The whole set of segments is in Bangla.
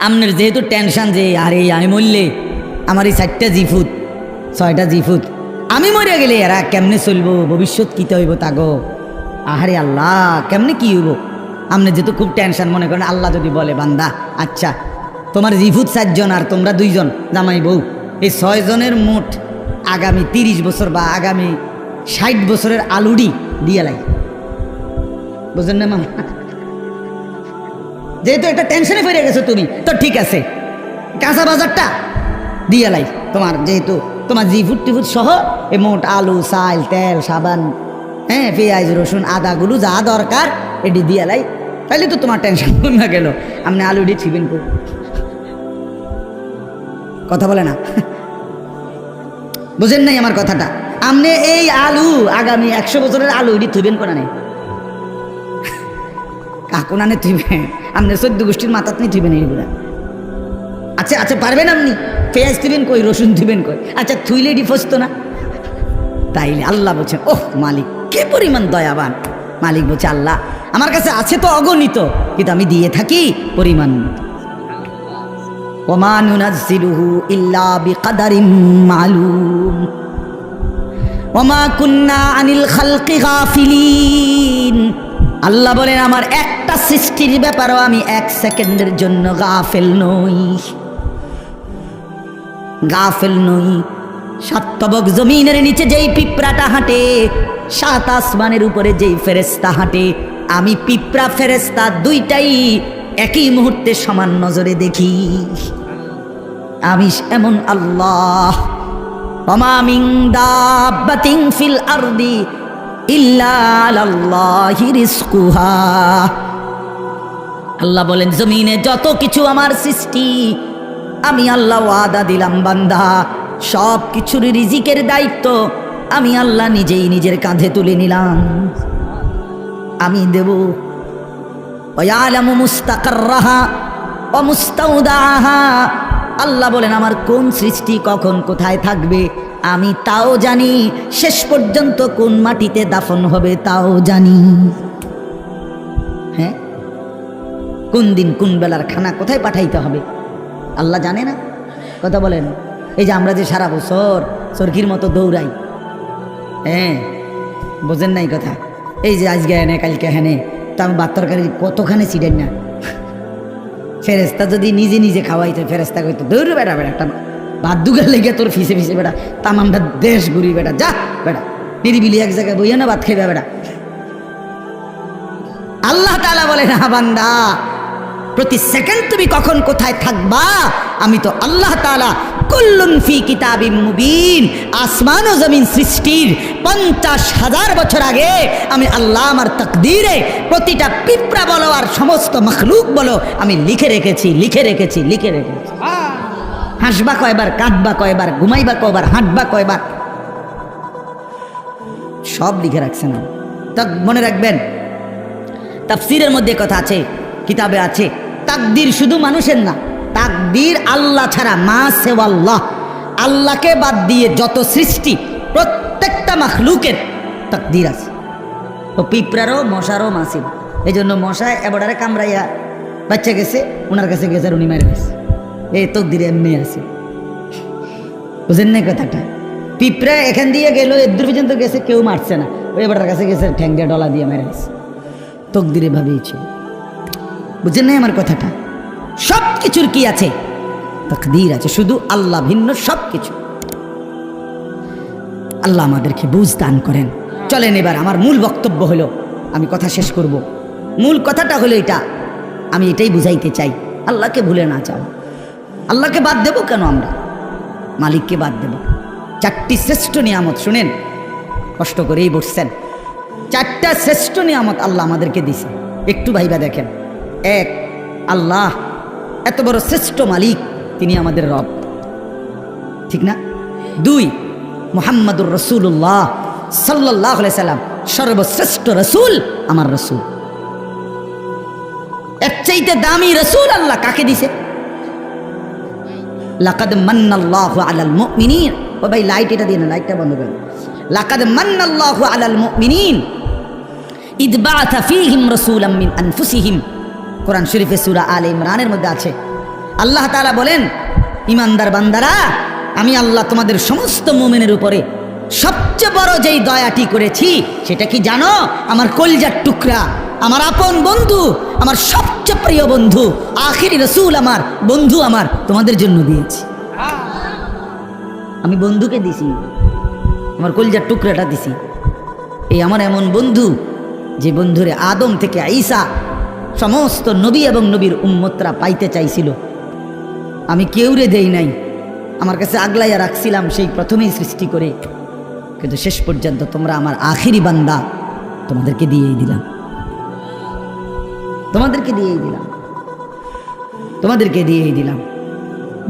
আপনার যেহেতু টেনশন যে, আরে, আমি মরলে আমার এই চারটা জিফুত ছয়টা জিফুত আমি মরে গেলে এরা কেমনে চলবো? ভবিষ্যৎ কিতে হইব তাগো? আহারে আল্লাহ, কেমনে কি হইব? আপনি যেহেতু খুব টেনশন মনে করেন, আল্লাহ যদি বলে, বান্দা আচ্ছা তোমার জিফুত চারজন আর তোমরা দুইজন, জামাই বউ, এই ছয়জনের মোট আগামী তিরিশ বছর বা আগামী ষাট বছরের আলুডি দিয়ে লাগে। বুঝলেন না মামা? যেহেতু একটা টেনশনে ফিরে গেছো তুমি, তো ঠিক আছে। কাঁচা বাজারটা দিয়ে লাই। তোমার যেহেতু তোমার জিফুট টিফুট সহ এই মোট আলু, চাল, তেল, সাবান হ্যাঁ পেঁয়াজ, রসুন আদাগুলো যা দরকার, এটি দিয়ে লাই। তাহলে তো তোমার টেনশন না গেল। আপনি আলুডি ছিবেন কথা বলে না। বুঝেন নাই আমার কথাটা। আপনি এই আলু আগামী একশো বছরের আলু এটি থুবেন কোনা নেই কাকুনানে থুইবে আপনি চোদ্দ গোষ্ঠীর মাথাত নিয়ে থুইবেন এইগুলা। আচ্ছা আচ্ছা পারবেন আপনি? পেঁয়াজ থুবেন কই, রসুন থুবেন কই? আচ্ছা থুইলে এটি ফসতো না? তাইলে আল্লাহ বলছেন ওহ, মালিক, কে পরিমাণ দয়াবান? মালিক বলছে, আল্লাহ, আমার কাছে আছে তো অগণিত, কিন্তু আমি দিয়ে থাকি পরিমাণ ওমা নুনাজ্জিলুহু ইল্লা মালুম। ওমা কুন্না আনিল খালকি গাফিলিন। আল্লাহ বলেন, আমার একটা সৃষ্টির ব্যাপারও আমি এক সেকেন্ডের জন্য গাফেল নই। গাফেল নই। সাতবক জমিনের নিচে যেই পিঁপড়াটা হাঁটে, সাত আসমানের উপরে যেই ফেরেস্তা হাঁটে, আমি পিঁপড়া ফেরেস্তা দুইটাই একই মুহূর্তে সমান নজরে দেখি। আমি এমন আল্লাহ। ওমা মিন দাব্বাতিন ফিল আরদি আল্লাহ বলেন, জমিনে যত কিছু আমার সৃষ্টি, আমি আল্লাহ ওয়াদা দিলাম, বান্দা। সব কিছুর রিজিকের দায়িত্ব আমি আল্লাহ নিজেই নিজের কাঁধে তুলে নিলাম। আমি দেব। আল্লাহ বলেন, আমার কোন সৃষ্টি কখন কোথায় থাকবে? আমি তাও জানি শেষ পর্যন্ত কোন মাটিতে দাফন হবে তাও জানি। হ্যাঁ? কোন দিন কোন বেলার খানা কোথায় পাঠাইতে হবে? আল্লাহ জানে না? কথা বলেন। এই যে আমরা যে সারা বছর সরকির মতো দৌড়াই। হ্যাঁ? বোঝেন নাই কথা? এই যে আজকে হেনে কালকে হেনে তা আমি তরকারি কতখানি ছিলেন না? ফেরেস্তা যদি নিজে নিজে খাওয়াইতে ফেরেস্তা কইতো, দৌড় বেড়া বেড়া একটা দুগার লেগে তোর ফিসে ফিসে বেড়া। তামামটা দেশ ঘুরি বেড়া। যা, বেড়া। নিরিবিলি এক জায়গায় বইয়া না, ভাত খেয়ে বেড়া। আল্লাহ তালা বলে না বান্দা, প্রতি সেকেন্ড তুমি কখন কোথায় থাকবা? আমি তো আল্লাহ তালা কুল্লুন ফি কিতাবিম মুবিন, আসমান ও জমিন সৃষ্টির পঞ্চাশ হাজার বছর আগে আমি আল্লাহ আমার তকদিরে প্রতিটা পিঁপড়া বলো আর সমস্ত মখলুক বলো, আমি লিখে রেখেছি লিখে রেখেছি লিখে রেখেছি। হাসবা কয়বার, কাঁদবা কয়বার, ঘুমাইবা কয়বার, হাঁটবা কয়বার। সব লিখে রাখছেন তা মনে রাখবেন, তাফসিরের মধ্যে কথা আছে, কিতাবে আছে, তাকদির শুধু মানুষের না, তাকদির আল্লাহ ছাড়া মা সেওয়াল্লাহ আল্লাহকে বাদ দিয়ে যত সৃষ্টি, প্রত্যেকটা মাখলুকের তাকদির আছে। তো পিঁপড়ারও, মশারও মাসির এই জন্য মশায় এবারে কামড়াইয়া বাচ্চা গেছে ওনার কাছে গেছে আর উনি মেরে গেছে এই তকদির এমনি আছে। বুঝেন না কথাটা? পিঁপড়া এখান দিয়ে গেল এদূর পর্যন্ত গেছে, কেউ মারছে না। ওই এবার কাছে গেছে, ঠ্যাং দিয়ে ডলা দিয়ে মেরে গেছে তকদিরে ভাবেই ছিল। বুঝেন নাই আমার কথাটা? সব কিছুর কি আছে? তকদির আছে, শুধু আল্লাহ ভিন্ন সব কিছু আল্লাহ আমাদেরকে বুঝ দান করেন। চলেন এবার, আমার মূল বক্তব্য হলো, আমি কথা শেষ করব। মূল কথাটা হলো এটা, আমি এটাই বুঝাইতে চাই। আল্লাহকে ভুলে না চাও আল্লাহকে বাদ দেব কেন আমরা? মালিককে বাদ দেব। চারটি শ্রেষ্ঠ নিয়ামত, শুনেন। কষ্ট করেই বসছেন। চারটা শ্রেষ্ঠ নিয়ামত আল্লাহ আমাদেরকে দিছে একটু ভাইবা দেখেন। এক, আল্লাহ, এত বড় শ্রেষ্ঠ মালিক তিনি আমাদের রব। ঠিক না? দুই, মোহাম্মদুর রসুল্লাহ সাল্লাহ সাল্লাম, সর্বশ্রেষ্ঠ রসুল আমার রসুল। এর চাইতে দামি রসুল আল্লাহ কাকে দিছে লাকাদ মান্নাল্লাহু আলাল মুমিনিন। ও ভাই লাইট এটা দিয়ে লাইটটা বন্ধ করেন লাকাদ মান্নাল্লাহু আলাল মুমিনিন। ইদ বাআথা ফীহিম রাসূলাম মিন আনফুসিহিম। কোরআন শরীফে সূরা আলে ইমরানের মধ্যে আছে। আল্লাহ তাআলা বলেন, ইমানদার বান্দারা, আমি আল্লাহ তোমাদের সমস্ত মোমেনের উপরে সবচেয়ে বড় যেই দয়াটি করেছি, সেটা কি জানো? আমার কলজার টুকরা। আমার আপন বন্ধু, আমার সবচেয়ে প্রিয় বন্ধু, আখিরি রসুল আমার, বন্ধু আমার, তোমাদের জন্য দিয়েছি। আমি বন্ধুকে দিছি, আমার কলজার টুকরাটা দিছি। এই আমার এমন বন্ধু, যে বন্ধুরে আদম থেকে আইসা সমস্ত নবী এবং নবীর উম্মতরা পাইতে চাইছিল। আমি কেউরে দেই নাই, আমার কাছে আগলাইয়া রাখছিলাম সেই প্রথমেই সৃষ্টি করে। কিন্তু শেষ পর্যন্ত তোমরা আমার আখিরি বান্দা তোমাদেরকে দিয়েই দিলাম। তোমাদেরকে দিয়েই দিলাম। তোমাদেরকে দিয়েই দিলাম।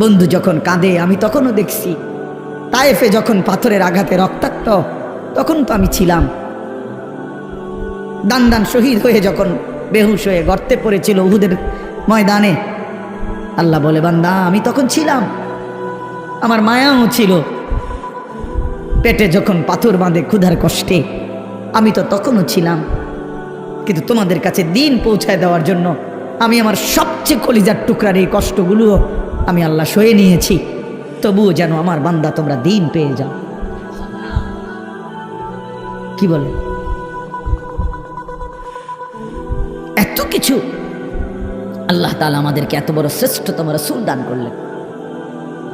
বন্ধু যখন কাঁদে, আমি তখনও দেখছি, তায়েফে যখন পাথরের আঘাতে রক্তাক্ত, তখন তো আমি ছিলাম। দান দান শহীদ হয়ে যখন বেহুশ হয়ে গর্তে পড়েছিল উহুদের ময়দানে, আল্লাহ বলে, বান্দা, আমি তখন ছিলাম। আমার মায়াও ছিল। পেটে যখন পাথর বাঁধে ক্ষুধার কষ্টে, আমি তো তখনও ছিলাম। কিন্তু তোমাদের কাছে দিন পৌঁছায় দেওয়ার জন্য আমি আমার সবচেয়ে কলিজার টুকরার এই কষ্টগুলো আমি আল্লাহ সয়ে নিয়েছি। তবুও যেন আমার বান্দা তোমরা দিন পেয়ে যাও। কি বলে? এত কিছু আল্লাহ তালা আমাদেরকে এত বড় শ্রেষ্ঠতম রসুল দান করলেন।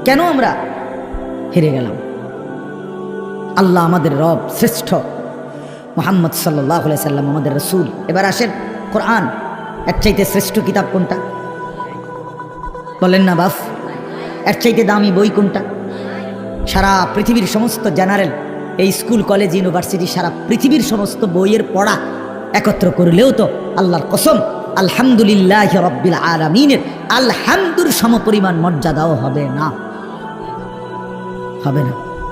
কেন আমরা হেরে গেলাম? আল্লাহ আমাদের রব শ্রেষ্ঠ। মোহাম্মদ সাল্লাহ সাল্লাম আমাদের রসুল। এবার আসেন, কোরআন, এর চাইতে শ্রেষ্ঠ কিতাব কোনটা? বলেন না, বাফ। এর চাইতে দামি বই কোনটা? সারা পৃথিবীর সমস্ত জেনারেল, এই স্কুল, কলেজ, ইউনিভার্সিটি, সারা পৃথিবীর সমস্ত বইয়ের পড়া একত্র করলেও তো আল্লাহর কসম, আলহামদুলিল্লাহ রব্বিল আলমিনের, আলহামদুর সমপরিমাণ মর্যাদাও হবে না। হবে না।